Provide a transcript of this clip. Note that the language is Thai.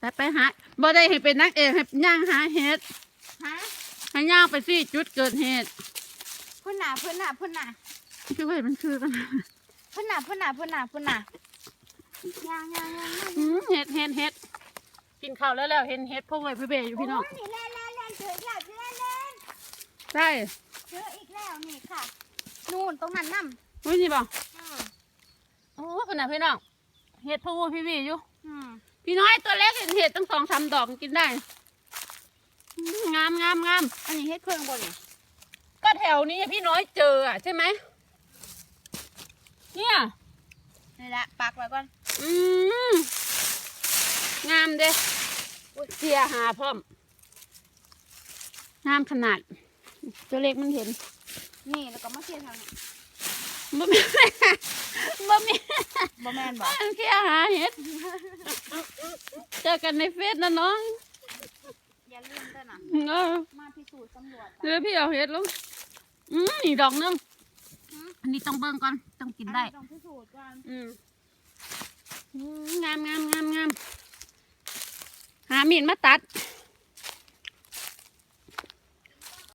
ไปไปหาบ่ได้ให้เป็นนักเอกให้ย่างหาเห็ดฮะให้ย่างไปสิจุดเกิดเหตุพุ่นหนาพุ่นหนาพุ่นหนาคือว่ามันคือกันพุ่นหนาพุ่นหนาพุ่นหนาพุ่นหนาย่างย่างย่างย่างอืมเห็ดเห็ดเห็ดกินข้าวแล้วแล้วเห็นเห็ดพวกไว้พี่เบยอยู่พี่น้องโนี่เล่นเล่นเล่นเจออีกแล้วเจอเล่นใช่เจออีกแล้วนี่ค่ะนู่นตรงนั้นน้อุ้ยนี่บ่ำอืมโอ้ขนาดพี่น้องเห็ดพวกพี่เบยอยู่อืม พี่น้อยตัวเล็กเห็นเห็ดตั้งสองสามดอกกินได้อืมงามงามงามอันนี้เฮ็ดเพิ่งบนนี่ก็แถวนี้พี่น้อยเจออะใช่ไหมเนี่ยนี่แหละปักไว้ก่อน อืมงามเด้อุ๊ยเสียหาพร้อม งามขนาด ตัวเล็กมันเห็น นี่แล้วก็มาเทียบทางนี้บ่มีบ่มี บ่แม่นบ่มันเสียหาเห็ด เจอกันในเฟซนะน้องอย่าลืมด้วยนะเออมาพิสูจน์ตำรวจเดี๋ยวพี่เอาเห็ดลงอืมนี่ดอกนึงหืมอันนี้ต้องเบิ่งก่อนต้องกินได้อัต้องพิสูจน์ก่อนอืมอืมงามงามงามงามหามีดมาตัด